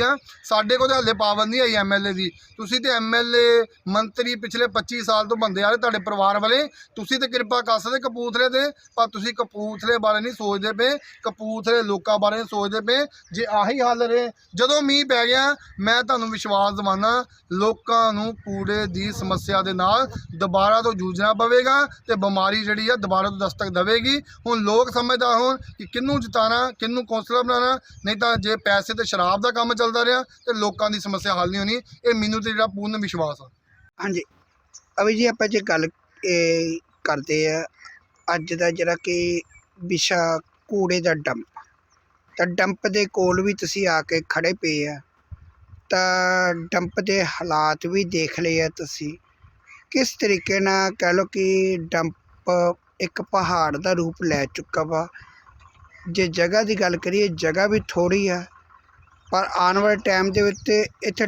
ਆ। ਸਾਡੇ ਕੋਲ ਤਾਂ ਹੱਲੇ ਪਾਬੰਦੀ ਨਹੀਂ ਆਈ ਐਮਐਲਏ ਦੀ। ਤੁਸੀਂ ਤੇ ਐਮਐਲਏ ਮੰਤਰੀ ਪਿਛਲੇ 25 ਸਾਲ ਤੋਂ ਬੰਦੇ ਆ ਰਹੇ ਤੁਹਾਡੇ ਪਰਿਵਾਰ ਵਾਲੇ, ਤੁਸੀਂ ਤੇ ਕਿਰਪਾ ਕਰ ਸਕਦੇ ਕਪੂਥਲੇ ਦੇ ਪਰ ਤੁਸੀਂ ਕਪੂਥਲੇ ਬਾਰੇ ਨਹੀਂ ਸੋਚਦੇ ਪਏ ਕਪੂਥਲੇ ਲੋਕਾਂ ਬਾਰੇ ਨਹੀਂ ਸੋਚਦੇ ਪਏ, ਜੇ ਆਹੀ ਹਾਲ ਰਹੇ, ਜਦੋਂ ਮੀਂਹ ਪੈ ਗਿਆ, ਮੈਂ ਤੁਹਾਨੂੰ ਵਿਸ਼ਵਾਸ ਦਿਵਾਨਾ, ਲੋਕਾਂ ਨੂੰ ਕੂੜੇ ਦੀ ਸਮੱਸਿਆ ਦੇ ਨਾਲ ਦੁਬਾਰਾ ਤੋਂ ਜੂਝਣਾ ਪਵੇਗਾ ਤੇ ਬਿਮਾਰੀ ਜਿਹੜੀ ਆ ਦੁਬਾਰਾ ਤੋਂ ਦਸਤਕ ਦੇਵੇਗੀ। ਹੁਣ ਲੋਕ ਸਮਝਦਾ ਹੋਣ ਕਿ ਕਿਹਨੂੰ ਜਿਤਾਣਾ, ਕਿਹਨੂੰ ਕੌਂਸਲਰ ਬਣਾਉਣਾ, ਨਹੀਂ ਤਾਂ ਜੇ ਪੈਸੇ ਤੇ ਸ਼ਰਾਬ ਦਾ ਕੰਮ ਚੱਲਦਾ ਰਿਹਾ ਤੇ ਲੋਕਾਂ ਦੀ ਸਮੱਸਿਆ ਹੱਲ ਨਹੀਂ ਹੋਣੀ, ਇਹ ਮੈਨੂੰ ਤੇ ਜਿਹੜਾ ਪੂਰਨ ਵਿਸ਼ਵਾਸ ਆ। ਹਾਂਜੀ। ਅਭੀ ਜੀ ਆਪਾਂ ਜੇ ਗੱਲ, ਇਹ, ਕਰਦੇ ਆ, ਅੱਜ ਦਾ ਜਿਹੜਾ ਕਿ ਵਿਸ਼ਾ ਕੂੜੇ ਦਾ ਡੰਪ। ਤਾਂ ਡੰਪ ਦੇ ਕੋਲ ਵੀ ਤੁਸੀਂ ਆ ਕੇ ਖੜੇ ਪਏ ਆ। ਤਾਂ ਡੰਪ ਦੇ ਹਾਲਾਤ ਵੀ ਦੇਖ ਲਏ ਆ ਤੁਸੀਂ। ਕਿਸ ਤਰੀਕੇ ਨਾਲ ਕਹਿ ਲਓ ਕਿ ਡੰਪ ਇੱਕ ਪਹਾੜ ਦਾ ਰੂਪ ਲੈ ਚੁੱਕਾ ਵਾ। ਜੇ ਜਗ੍ਹਾ ਦੀ ਗੱਲ ਕਰੀਏ, ਜਗ੍ਹਾ ਵੀ ਥੋੜੀ ਆ। ਪਰ ਆਉਣ ਵਾਲੇ ਟਾਈਮ ਦੇ ਵਿੱਚ ਇੱਥੇ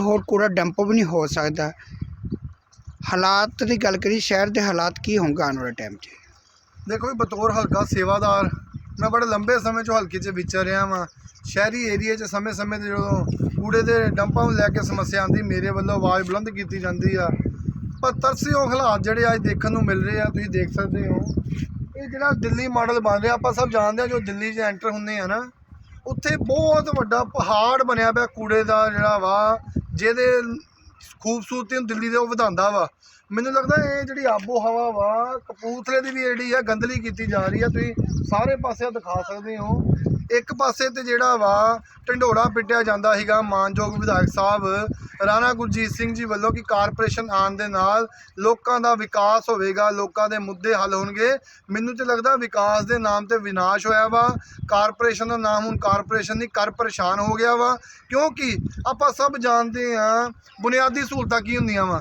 ਹੋਰ ਕੂੜਾ ਡੰਪ ਵੀ ਨਹੀਂ ਹੋ ਸਕਦਾ। ਹਾਲਾਤ ਦੀ ਗੱਲ ਕਰੀ ਸ਼ਹਿਰ ਦੇ ਹਾਲਾਤ ਕੀ ਹੋਣਗੇ ਆਉਣ ਵਾਲੇ ਟਾਈਮ 'ਚ? ਦੇਖੋ ਵੀ ਬਤੌਰ ਹਲਕਾ ਸੇਵਾਦਾਰ। ਮੈਂ ਬੜੇ ਲੰਬੇ ਸਮੇਂ ਤੋਂ ਹਲਕੇ 'ਚ ਵਿਚਰ ਰਿਹਾ ਵਾਂ। ਸ਼ਹਿਰੀ ਏਰੀਏ 'ਚ ਸਮੇਂ-ਸਮੇਂ ਤੇ ਜਦੋਂ ਕੂੜੇ ਦੇ ਡੰਪਾਂ ਨੂੰ ਲੈ ਕੇ ਸਮੱਸਿਆ ਆਉਂਦੀ, ਮੇਰੇ ਵੱਲੋਂ ਆਵਾਜ਼ ਬੁਲੰਦ ਕੀਤੀ ਜਾਂਦੀ ਆ। ਪਰ ਤਰਸਯੋਗ ਹਾਲਾਤ ਜਿਹੜੇ ਅੱਜ ਦੇਖਣ ਨੂੰ ਮਿਲ ਰਹੇ ਆ, ਤੁਸੀਂ ਦੇਖ ਸਕਦੇ ਹੋ। ਇਹ ਜਿਹੜਾ ਦਿੱਲੀ ਮਾਡਲ ਬਣ ਰਿਹਾ, ਆਪਾਂ ਸਭ ਜਾਣਦੇ ਆ ਜੋ ਦਿੱਲੀ 'ਚ ਐਂਟਰ ਹੁੰਦੇ ਆ ਨਾ, ਉੱਥੇ ਬਹੁਤ ਵੱਡਾ ਪਹਾੜ ਬਣਿਆ ਪਿਆ ਕੂੜੇ ਦਾ ਜਿਹੜਾ ਵਾ ਜਿਹਦੇ ਖੂਬਸੂਰਤੀ ਨੂੰ ਦਿੱਲੀ ਦੇ ਉਹ ਵਧਾਉਂਦਾ ਵਾ। ਮੈਨੂੰ ਲੱਗਦਾ ਇਹ ਜਿਹੜੀ ਆਬੋ ਹਵਾ ਵਾ, ਕਪੂਰਥਲੇ ਦੀ ਵੀ ਜਿਹੜੀ ਆ ਗੰਦਲੀ ਕੀਤੀ ਜਾ ਰਹੀ ਆ ਤੁਸੀਂ ਸਾਰੇ ਪਾਸੇ ਦਿਖਾ ਸਕਦੇ ਹੋ। ਇੱਕ ਪਾਸੇ ਤੇ ਜਿਹੜਾ ਵਾ ਢੰਡੋਰਾ ਪਿੱਟਿਆ ਜਾਂਦਾ ਸੀਗਾ ਮਾਨਯੋਗ ਵਿਧਾਇਕ ਸਾਹਿਬ, ਰਾਣਾ ਗੁਰਜੀਤ ਸਿੰਘ ਜੀ ਵੱਲੋਂ ਕਿ ਕਾਰਪੋਰੇਸ਼ਨ ਆਉਣ ਦੇ ਨਾਲ ਲੋਕਾਂ ਦਾ ਵਿਕਾਸ ਹੋਵੇਗਾ, ਲੋਕਾਂ ਦੇ ਮੁੱਦੇ ਹੱਲ ਹੋਣਗੇ। ਮੈਨੂੰ ਤੇ ਲੱਗਦਾ ਵਿਕਾਸ ਦੇ ਨਾਮ ਤੇ ਵਿਨਾਸ਼ ਹੋਇਆ ਵਾ, ਕਾਰਪੋਰੇਸ਼ਨ ਦਾ ਨਾਮ ਹੁਣ ਕਾਰਪੋਰੇਸ਼ਨ ਨਹੀਂ ਕਰ ਪਰੇਸ਼ਾਨ ਹੋ ਗਿਆ ਵਾ। ਕਿਉਂਕਿ ਆਪਾਂ ਸਭ ਜਾਣਦੇ ਆ ਬੁਨਿਆਦੀ ਸਹੂਲਤਾਂ ਕੀ ਹੁੰਦੀਆਂ ਵਾ?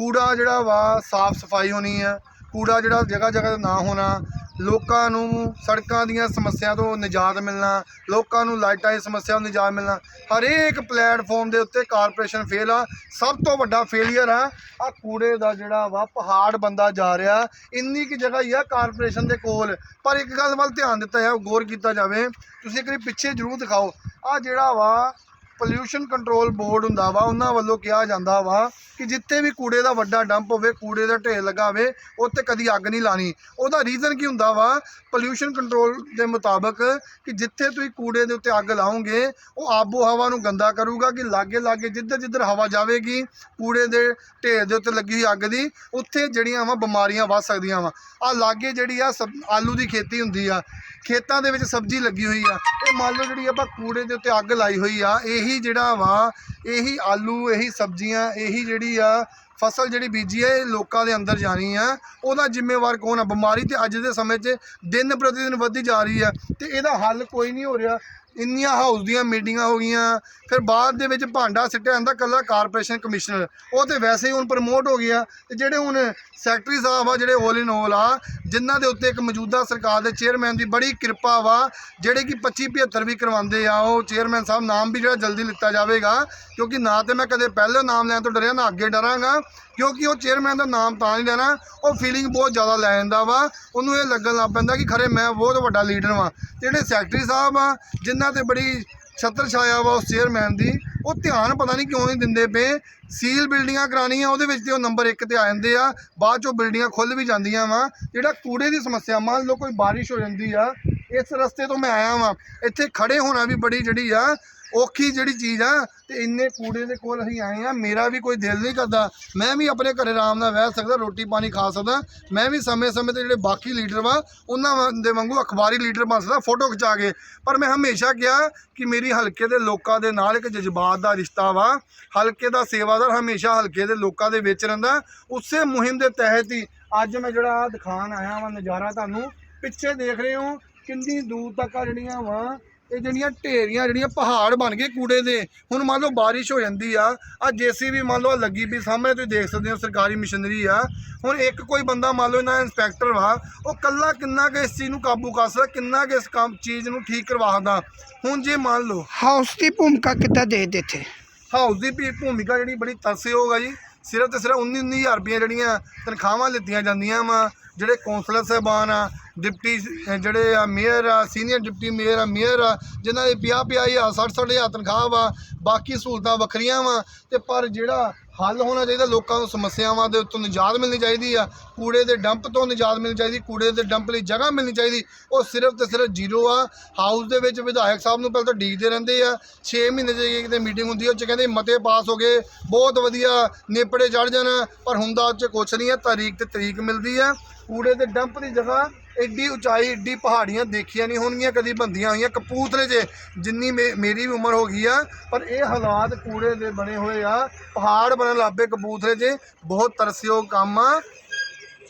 ਕੂੜਾ ਜਿਹੜਾ ਵਾ, ਸਾਫ਼ ਸਫ਼ਾਈ ਹੋਣੀ ਆ। ਕੂੜਾ ਜਿਹੜਾ ਜਗ੍ਹਾ ਜਗ੍ਹਾ ਤੇ ਨਾ ਹੋਣਾ, ਲੋਕਾਂ ਨੂੰ ਸੜਕਾਂ ਦੀਆਂ ਸਮੱਸਿਆ ਤੋਂ ਨਿਜਾਤ ਮਿਲਣਾ, ਲੋਕਾਂ ਨੂੰ ਲਾਈਟਾਂ ਦੀ ਸਮੱਸਿਆ ਤੋਂ ਨਿਜਾਤ ਮਿਲਣਾ, ਹਰੇਕ ਪਲੇਟਫਾਰਮ ਦੇ ਉੱਤੇ ਕਾਰਪੋਰੇਸ਼ਨ ਫੇਲ ਆ। ਸਭ ਤੋਂ ਵੱਡਾ ਫੇਲਿਅਰ ਆ ਆ ਕੂੜੇ ਦਾ ਜਿਹੜਾ ਵਾ, ਪਹਾੜ ਬੰਦਾ ਜਾ ਰਿਹਾ। ਇੰਨੀ ਕਿ ਜਗ੍ਹਾ ਹੀ ਆ ਕਾਰਪੋਰੇਸ਼ਨ ਦੇ ਕੋਲ। ਪਰ ਇੱਕ ਗੱਲ ਵੱਲ ਧਿਆਨ ਦਿੱਤਾ ਜਾਵੇ, ਗੌਰ ਕੀਤਾ ਜਾਵੇ, ਤੁਸੀਂ ਇੱਕ ਵਾਰੀ ਪਿੱਛੇ ਜ਼ਰੂਰ ਦਿਖਾਓ। ਆ ਜਿਹੜਾ ਵਾ ਪੋਲਿਊਸ਼ਨ ਕੰਟਰੋਲ ਬੋਰਡ ਹੁੰਦਾ ਵਾ, ਉਹਨਾਂ ਵੱਲੋਂ ਕਿਹਾ ਜਾਂਦਾ ਵਾ ਕਿ ਜਿੱਥੇ ਵੀ ਕੂੜੇ ਦਾ ਵੱਡਾ ਡੰਪ ਹੋਵੇ, ਕੂੜੇ ਦਾ ਢੇਰ ਲੱਗਾ ਹੋਵੇ ਉੱਥੇ ਕਦੀ ਅੱਗ ਨਹੀਂ ਲਾਣੀ। ਉਹਦਾ ਰੀਜ਼ਨ ਕੀ ਹੁੰਦਾ ਵਾ? ਪੋਲਿਊਸ਼ਨ ਕੰਟਰੋਲ ਦੇ ਮੁਤਾਬਕ ਕਿ ਜਿੱਥੇ ਤੁਸੀਂ ਕੂੜੇ ਦੇ ਉੱਤੇ ਅੱਗ ਲਾਓਗੇ, ਉਹ ਆਬੋ ਹਵਾ ਨੂੰ ਗੰਦਾ ਕਰੂਗਾ ਕਿ ਲਾਗੇ ਲਾਗੇ ਜਿੱਧਰ ਜਿੱਧਰ ਹਵਾ ਜਾਵੇਗੀ, ਕੂੜੇ ਦੇ ਢੇਰ ਦੇ ਉੱਤੇ ਲੱਗੀ ਹੋਈ ਅੱਗ ਦੀ, ਉੱਥੇ ਜਿਹੜੀਆਂ ਵਾ ਬਿਮਾਰੀਆਂ ਵੱਧ ਸਕਦੀਆਂ ਵਾ। ਆ ਲਾਗੇ ਜਿਹੜੀ ਆ ਸਬ- ਆਲੂ ਦੀ ਖੇਤੀ ਹੁੰਦੀ ਆ, ਖੇਤਾਂ ਦੇ ਵਿੱਚ ਸਬਜ਼ੀ ਲੱਗੀ ਹੋਈ ਆ। ਇਹ ਮੰਨ ਲਓ ਜਿਹੜੀ ਆਪਾਂ ਕੂੜੇ ਦੇ ਉੱਤੇ ਅੱਗ ਲਾਈ ਹੋਈ ਆ, ਇਹੀ ਜਿਹੜਾ ਵਾ ਇਹੀ ਆਲੂ ਇਹੀ ਸਬਜ਼ੀਆਂ ਇਹੀ ਜਿਹੜੀ ਆ ਫਸਲ ਜਿਹੜੀ ਬੀਜੀ ਹੈ, ਇਹ ਲੋਕਾਂ ਦੇ ਅੰਦਰ ਜਾਣੀ ਆ ਉਹਦਾ ਜ਼ਿੰਮੇਵਾਰ ਕੌਣ ਆ? ਬਿਮਾਰੀ ਤੇ ਅੱਜ ਦੇ ਸਮੇਂ 'ਚ ਦਿਨ ਪ੍ਰਤੀ ਦਿਨ ਵੱਧਦੀ ਜਾ ਰਹੀ ਆ ਤੇ ਇਹਦਾ ਹੱਲ ਕੋਈ ਨਹੀਂ ਹੋ ਰਿਹਾ। ਇੰਨੀਆਂ ਹਾਊਸ ਦੀਆਂ ਮੀਟਿੰਗਾਂ ਹੋ ਗਈਆਂ, ਫਿਰ ਬਾਅਦ ਦੇ ਵਿੱਚ ਭਾਂਡਾ ਸਿੱਟਿਆ ਜਾਂਦਾ ਕੱਲਾ ਕਾਰਪੋਰੇਸ਼ਨ ਕਮਿਸ਼ਨਰ। ਉਹ ਤੇ ਵੈਸੇ ਹੀ ਹੁਣ ਪ੍ਰਮੋਟ ਹੋ ਗਿਆ ਤੇ ਜਿਹੜੇ ਹੁਣ ਸੈਕਟਰੀ ਸਾਹਿਬ ਆ, ਜਿਹੜੇ 올 ਇਨ 올 ਆ, ਜਿਨ੍ਹਾਂ ਦੇ ਉੱਤੇ ਇੱਕ ਮੌਜੂਦਾ ਸਰਕਾਰ ਦੇ ਚੇਅਰਮੈਨ ਦੀ ਬੜੀ ਕਿਰਪਾ ਵਾ, ਜਿਹੜੇ ਕਿ 25 75 ਵੀ ਕਰਵਾਉਂਦੇ ਆ, ਉਹ ਚੇਅਰਮੈਨ ਸਾਹਿਬ ਨਾਮ ਵੀ ਜਿਹੜਾ ਜਲਦੀ ਲਿੱਤਾ ਜਾਵੇਗਾ, ਕਿਉਂਕਿ ਨਾ ਤੇ ਮੈਂ ਕਦੇ ਪਹਿਲਾਂ ਨਾਮ ਲੈਣ ਤੋਂ ਡਰਿਆ, ਨਾ ਅੱਗੇ ਡਰਾਂਗਾ। ਕਿਉਂਕਿ ਉਹ ਚੇਅਰਮੈਨ ਦਾ ਨਾਮ ਤਾਂ ਨਹੀਂ ਲੈਣਾ, ਉਹ ਫੀਲਿੰਗ ਬਹੁਤ ਜ਼ਿਆਦਾ ਲੈ ਜਾਂਦਾ ਵਾ। ਉਹਨੂੰ ਇਹ ਲੱਗਣ ਲੱਗ ਪੈਂਦਾ ਕਿ ਖਰੇ ਮੈਂ ਬਹੁਤ ਵੱਡਾ ਲੀਡਰ ਵਾਂ। ਜਿਹੜੇ ਸੈਕਟਰੀ ਸਾਹਿਬ ਆ, ਜਿਨ੍ਹਾਂ ਤੇ ਬੜੀ ਛੱਤਰ ਛਾਇਆ ਵਾ ਉਸ ਚੇਅਰਮੈਨ ਦੀ, ਉਹ ਧਿਆਨ ਪਤਾ ਨਹੀਂ ਕਿਉਂ ਨਹੀਂ ਦਿੰਦੇ ਪਏ। ਸੀਲ ਬਿਲਡਿੰਗਾਂ ਕਰਾਉਣੀਆਂ, ਉਹਦੇ ਵਿੱਚ ਤੇ ਉਹ ਨੰਬਰ 1 ਤੇ ਆ ਜਾਂਦੇ ਆ। ਬਾਅਦ ਚੋਂ ਬਿਲਡਿੰਗਾਂ ਖੁੱਲ ਵੀ ਜਾਂਦੀਆਂ ਵਾ। ਜਿਹੜਾ ਕੂੜੇ ਦੀ ਸਮੱਸਿਆ, ਮੰਨ ਲਓ ਕੋਈ ਬਾਰਿਸ਼ ਹੋ ਜਾਂਦੀ ਆ, ਇਸ ਰਸਤੇ ਤੋਂ ਮੈਂ ਆਇਆ ਵਾਂ। ਇੱਥੇ ਖੜੇ ਹੋਣਾ ਵੀ ਬੜੀ ਜਿਹੜੀ ਆ ਔਖੀ ਜਿਹੜੀ ਚੀਜ਼ ਆ ਤੇ ਇੰਨੇ ਕੂੜੇ ਦੇ ਕੋਲ ਅਸੀਂ ਆਏ ਆ, ਮੇਰਾ ਵੀ ਕੋਈ ਦਿਲ ਨਹੀਂ ਕਰਦਾ। ਮੈਂ ਵੀ ਆਪਣੇ ਘਰੇ ਆਰਾਮ ਨਾਲ ਬਹਿ ਸਕਦਾ, ਰੋਟੀ ਪਾਣੀ ਖਾ ਸਕਦਾ। ਮੈਂ ਵੀ ਸਮੇਂ-ਸਮੇਂ ਤੇ ਜਿਹੜੇ ਬਾਕੀ ਲੀਡਰ ਵਾ, ਉਹਨਾਂ ਵਾਂ- ਦੇ ਵਾਂਗੂ ਅਖਬਾਰੀ ਲੀਡਰ ਬਣ ਸਕਦਾ, ਫੋਟੋ ਖਿਚਾ ਕੇ। ਪਰ ਮੈਂ ਹਮੇਸ਼ਾ ਕਿਹਾ ਕਿ ਮੇਰੀ ਹਲਕੇ ਦੇ ਲੋਕਾਂ ਦੇ ਨਾਲ ਇੱਕ ਜਜ਼ਬਾਤ ਦਾ ਰਿਸ਼ਤਾ ਵਾ। ਹਲਕੇ ਦਾ ਸੇਵਾਦਾਰ ਹਮੇਸ਼ਾ ਹਲਕੇ ਦੇ ਲੋਕਾਂ ਦੇ ਵਿੱਚ ਰਹਿੰਦਾ। ਉਸੇ ਮੁਹਿੰਮ ਦੇ ਤਹਿਤ ਹੀ ਅੱਜ ਮੈਂ ਜਿਹੜਾ ਆਹ ਦਿਖਾਣ ਆਇਆ ਵਾ, ਨਜ਼ਾਰਾ ਤੁਹਾਨੂੰ, ਪਿੱਛੇ ਦੇਖ ਰਹੇ ਹੋ ਕਿੰਨੀ ਦੂਰ ਤੱਕ ਆ ਜਿਹੜੀਆਂ ਵਾ ਇਹ ਜਿਹੜੀਆਂ ਢੇਰੀਆਂ ਜਿਹੜੀਆਂ ਪਹਾੜ ਬਣ ਗਏ ਕੂੜੇ ਦੇ ਹੁਣ ਮੰਨ ਲਓ ਬਾਰਿਸ਼ ਹੋ ਜਾਂਦੀ ਆ ਆ ਜੀਸੀਬੀ ਮੰਨ ਲਓ ਲੱਗੀ ਵੀ ਸਾਹਮਣੇ ਤੁਸੀਂ ਦੇਖ ਸਕਦੇ ਹੋ ਸਰਕਾਰੀ ਮਸ਼ੀਨਰੀ ਆ। ਹੁਣ ਇੱਕ ਕੋਈ ਬੰਦਾ ਮੰਨ ਲਓ ਇਹਨਾਂ ਇੰਸਪੈਕਟਰ ਵਾ ਉਹ ਕੱਲਾ ਕਿੰਨਾ ਕੁ ਇਸ ਚੀਜ਼ ਨੂੰ ਕਾਬੂ ਕਰ ਸਕਦਾ ਕਿੰਨਾ ਕੁ ਇਸ ਕੰਮ ਚੀਜ਼ ਨੂੰ ਠੀਕ ਕਰਵਾ ਸਕਦਾ। ਹੁਣ ਜੇ ਮੰਨ ਲਓ ਹਾਊਸ ਦੀ ਭੂਮਿਕਾ ਕਿੱਦਾਂ ਦੇਖਦੇ ਇੱਥੇ? ਹਾਊਸ ਦੀ ਭੀ- ਭੂਮਿਕਾ ਜਿਹੜੀ ਬੜੀ ਤਰਸਯੋਗ ਆ ਜੀ ਸਿਰਫ ਤੇ ਸਿਰਫ 19 19000 ਰੁਪਈਆ ਜਿਹੜੀਆਂ ਤਨਖਾਹਾਂ ਲਿੱਤੀਆਂ ਜਾਂਦੀਆਂ ਵਾ ਜਿਹੜੇ ਕੌਂਸਲਰ ਸਾਹਿਬਾਨ ਆ ਡਿਪਟੀ ਜਿਹੜੇ ਆ ਮੇਅਰ ਆ, ਸੀਨੀਅਰ ਡਿਪਟੀ ਮੇਅਰ ਆ ਮੇਅਰ ਆ, ਜਿਨ੍ਹਾਂ ਦੇ 50 50 ਹਜ਼ਾਰ 60 60 ਹਜ਼ਾਰ ਤਨਖਾਹ ਵਾ, ਬਾਕੀ ਸਹੂਲਤਾਂ ਵੱਖਰੀਆਂ ਵਾ, ਤੇ ਪਰ ਜਿਹੜਾ ਹੱਲ ਹੋਣਾ ਚਾਹੀਦਾ ਲੋਕਾਂ ਨੂੰ ਸਮੱਸਿਆਵਾਂ ਦੇ ਉੱਤੋਂ ਨਿਜਾਤ ਮਿਲਣੀ ਚਾਹੀਦੀ ਆ, ਕੂੜੇ ਦੇ ਡੰਪ ਤੋਂ ਨਿਜਾਤ ਮਿਲਣੀ ਚਾਹੀਦੀ, ਕੂੜੇ ਦੇ ਡੰਪ ਲਈ ਜਗ੍ਹਾ ਮਿਲਣੀ ਚਾਹੀਦੀ, ਉਹ ਸਿਰਫ ਤੇ ਸਿਰਫ ਜ਼ੀਰੋ ਆ। ਹਾਊਸ ਦੇ ਵਿੱਚ ਵਿਧਾਇਕ ਸਾਹਿਬ ਨੂੰ ਪਹਿਲਾਂ ਤਾਂ ਡੀਕਦੇ ਰਹਿੰਦੇ ਆ 6 ਮਹੀਨੇ ਜੇ ਕਿਤੇ ਮੀਟਿੰਗ ਹੁੰਦੀ ਆ, ਉਹ ਚ ਕਹਿੰਦੇ ਮਤੇ ਪਾਸ ਹੋ ਗਏ, ਬਹੁਤ ਵਧੀਆ ਨੇਪੜੇ ਚੜ ਜਾਣ, ਪਰ ਹੁੰਦਾ ਉਹ ਚ ਕੁਛ ਨਹੀਂ ਆ, ਤਾਰੀਖ ਤੇ ਤਰੀਕ ਮਿਲਦੀ ਆ, ਕੂੜੇ ਦੇ ਡੰਪ ਦੀ ਜਗ੍ਹਾ ਐਡੀ ਉਚਾਈ, ਐਡੀ ਪਹਾੜੀਆਂ ਦੇਖੀਆਂ ਨਹੀਂ ਹੋਣਗੀਆਂ, ਕਦੀ ਬੰਦੀਆਂ ਹੋਈਆਂ। ਕਪੂਰਥਲੇ 'ਚ ਜਿੰਨੀ ਮੇ- ਮੇਰੀ ਵੀ ਉਮਰ ਹੋ ਗਈ ਆ, ਪਰ ਇਹ ਹਾਲਾਤ ਕੂੜੇ ਦੇ ਬਣੇ ਹੋਏ ਆ। ਪਹਾੜ ਬਣਨ ਲੱਪੇ ਕਪੂਰਥਲੇ 'ਚ ਬਹੁਤ ਤਰਸਯੋਗ ਕੰਮ ਆ।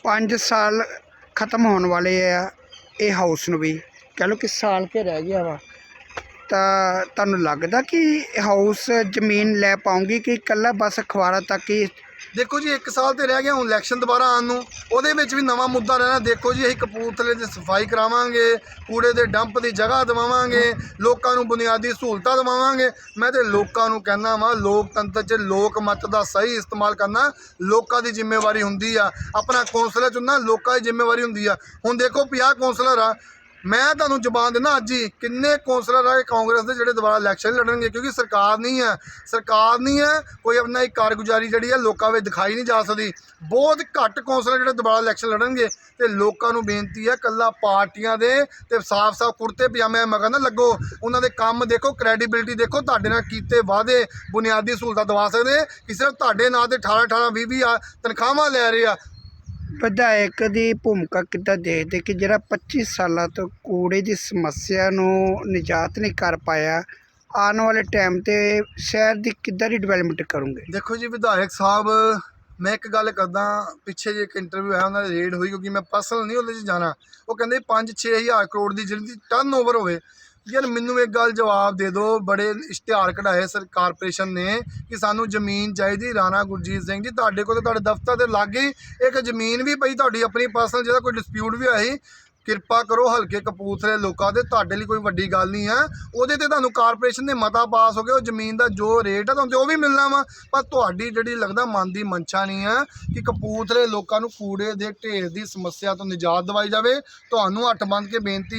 5 ਸਾਲ ਖਤਮ ਹੋਣ ਵਾਲੇ ਆ ਇਹ ਹਾਊਸ ਨੂੰ ਵੀ। ਕਹ ਲਓ ਕਿ ਸਾਲ ਕੇ ਰਹਿ ਗਿਆ ਵਾ। ਤਾਂ ਤੁਹਾਨੂੰ ਲੱਗਦਾ ਕਿ ਹਾਊਸ ਜ਼ਮੀਨ ਲੈ ਪਾਉਂਗੀ ਕਿ ਇਕੱਲਾ ਬਸ ਅਖਬਾਰਾਂ ਤੱਕ ਹੀ ਦੇਖੋ ਜੀ 1 ਸਾਲ ਤੇ ਰਹਿ ਗਿਆ ਹੁਣ ਇਲੈਕਸ਼ਨ ਦੁਬਾਰਾ ਆਉਣ ਨੂੰ। ਉਹਦੇ ਵਿੱਚ ਵੀ ਨਵਾਂ ਮੁੱਦਾ ਰਹਿਣਾ। ਦੇਖੋ ਜੀ, ਅਸੀਂ ਕਪੂਰਥਲੇ ਦੀ ਸਫ਼ਾਈ ਕਰਾਵਾਂਗੇ, ਕੂੜੇ ਦੇ ਡੰਪ ਦੀ ਜਗ੍ਹਾ ਦਿਵਾਵਾਂਗੇ, ਲੋਕਾਂ ਨੂੰ ਬੁਨਿਆਦੀ ਸਹੂਲਤਾਂ ਦਿਵਾਵਾਂਗੇ। ਮੈਂ ਤੇ ਲੋਕਾਂ ਨੂੰ ਕਹਿੰਦਾ ਵਾਂ, ਲੋਕਤੰਤਰ 'ਚ ਲੋਕ ਮਤ ਦਾ ਸਹੀ ਇਸਤੇਮਾਲ ਕਰਨਾ ਲੋਕਾਂ ਦੀ ਜ਼ਿੰਮੇਵਾਰੀ ਹੁੰਦੀ ਆ। ਆਪਣਾ ਕੌਂਸਲਰ ਚੁਣਨਾ ਲੋਕਾਂ ਦੀ ਜ਼ਿੰਮੇਵਾਰੀ ਹੁੰਦੀ ਆ। ਹੁਣ ਦੇਖੋ 50 ਕੌਂਸਲਰ ਆ ਮੈਂ ਤੁਹਾਨੂੰ ਜ਼ਬਾਨ ਦਿੰਦਾ ਅੱਜ ਹੀ, ਕਿੰਨੇ ਕੌਂਸਲਰ ਆਏ ਕਾਂਗਰਸ ਦੇ ਜਿਹੜੇ ਦੁਬਾਰਾ ਇਲੈਕਸ਼ਨ ਲੜਨਗੇ, ਕਿਉਂਕਿ ਸਰਕਾਰ ਨਹੀਂ ਹੈ। ਸਰਕਾਰ ਨਹੀਂ ਹੈ, ਕੋਈ ਆਪਣਾ ਇੱਕ ਕਾਰਗੁਜ਼ਾਰੀ ਜਿਹੜੀ ਹੈ ਲੋਕਾਂ ਵਿੱਚ ਦਿਖਾਈ ਨਹੀਂ ਜਾ ਸਕਦੀ। ਬਹੁਤ ਘੱਟ ਕੌਂਸਲਰ ਜਿਹੜੇ ਦੁਬਾਰਾ ਇਲੈਕਸ਼ਨ ਲੜਨਗੇ ਤੇ ਲੋਕਾਂ ਨੂੰ ਬੇਨਤੀ ਹੈ ਕੱਲਾ ਪਾਰਟੀਆਂ ਦੇ ਤੇ ਸਾਫ਼-ਸਾਫ਼ ਕੁੜਤੇ ਪਜਾਮੇ ਮਗਰ ਨਾ ਲੱਗੋ। ਉਹਨਾਂ ਦੇ ਕੰਮ ਦੇਖੋ ਕ੍ਰੈਡੀਬਿਲਟੀ ਦੇਖੋ, ਤੁਹਾਡੇ ਨਾਲ ਕੀਤੇ ਵਾਅਦੇ, ਬੁਨਿਆਦੀ ਸਹੂਲਤਾਂ ਦਵਾ ਸਕਦੇ। ਕਿ ਸਿਰਫ ਤੁਹਾਡੇ ਨਾਂ ਤੇ 18 18 20 20 ਆ ਤਨਖਾਹਾਂ ਲੈ ਰਹੇ ਆ। ਵਿਧਾਇਕ ਦੀ ਭੂਮਿਕਾ ਕਿੱਦਾਂ ਦੇਖਦੇ ਕਿ ਜਿਹੜਾ 25 ਸਾਲਾਂ ਤੋਂ ਕੂੜੇ ਦੀ ਸਮੱਸਿਆ ਨੂੰ ਨਿਜਾਤ ਨਹੀਂ ਕਰ ਪਾਇਆ, ਆਉਣ ਵਾਲੇ ਟਾਈਮ ਤੇ ਸ਼ਹਿਰ ਦੀ ਕਿੱਦਾਂ ਦੀ ਡਿਵੈਲਪਮੈਂਟ ਕਰੋਗੇ? ਦੇਖੋ ਜੀ, ਵਿਧਾਇਕ ਸਾਹਿਬ, ਮੈਂ ਇੱਕ ਗੱਲ ਕਰਦਾ, ਪਿੱਛੇ ਜੇ ਇੱਕ ਇੰਟਰਵਿਊ ਆਇਆ, ਉਹਨਾਂ ਦੀ ਰੇਡ ਹੋਈ ਕਿਉਂਕਿ ਮੈਂ ਪਰਸਨਲ ਨਹੀਂ ਉਹਦੇ 'ਚ ਜਾਣਾ। ਉਹ ਕਹਿੰਦੇ 5-6 ਹਜ਼ਾਰ ਕਰੋੜ ਦੀ ਜਿਹੜੀ ਟਰਨ ਓਵਰ ਹੋਵੇ ਯਾਰ ਮੈਨੂੰ ਇੱਕ ਗੱਲ ਜਵਾਬ ਦੇ ਦਿਓ, ਬੜੇ ਇਸ਼ਤਿਹਾਰ ਕਢਾਏ ਸਰ, ਕਾਰਪੋਰੇਸ਼ਨ ਨੇ ਕਿ ਸਾਨੂੰ ਜ਼ਮੀਨ ਚਾਹੀਦੀ ਰਾਣਾ ਗੁਰਜੀਤ ਸਿੰਘ ਜੀ, ਤੁਹਾਡੇ ਕੋਲ ਤਾਂ ਤੁਹਾਡੇ ਦਫ਼ਤਰ ਦੇ ਲਾਗੇ ਹੀ ਇੱਕ ਜ਼ਮੀਨ ਵੀ ਪਈ ਤੁਹਾਡੀ ਆਪਣੀ ਪਰਸਨਲ ਜਿਹਦਾ ਕੋਈ ਡਿਸਪਿਊਟ ਵੀ ਹੋਇਆ ਸੀ। ਕਿਰਪਾ ਕਰੋ ਹਲਕੇ ਕਪੂਰਥਲੇ ਲੋਕਾਂ ਦੇ, ਤੁਹਾਡੇ ਲਈ ਕੋਈ ਵੱਡੀ ਗੱਲ ਨਹੀਂ ਹੈ ਉਹਦੇ ਤੇ ਤੁਹਾਨੂੰ ਕਾਰਪੋਰੇਸ਼ਨ ਦੇ ਮਤਾ ਪਾਸ ਹੋ ਗਿਆ ਉਹ ਜ਼ਮੀਨ ਦਾ ਜੋ ਰੇਟ ਹੈ ਤੁਹਾਨੂੰ ਉਹ ਵੀ ਮਿਲਣਾ ਵਾ। ਪਰ ਤੁਹਾਡੀ ਜਿਹੜੀ ਲੱਗਦਾ ਮਨ ਦੀ ਮਨਸ਼ਾ ਨਹੀਂ ਹੈ ਕਿ ਕਪੂਰਥਲੇ ਲੋਕਾਂ ਨੂੰ ਕੂੜੇ ਦੇ ਢੇਰ ਦੀ ਸਮੱਸਿਆ ਤੋਂ ਨਿਜਾਤ ਦਿਵਾਈ ਜਾਵੇ। ਤੁਹਾਨੂੰ ਹੱਥ ਬੰਨ੍ਹ ਕੇ ਬੇਨਤੀ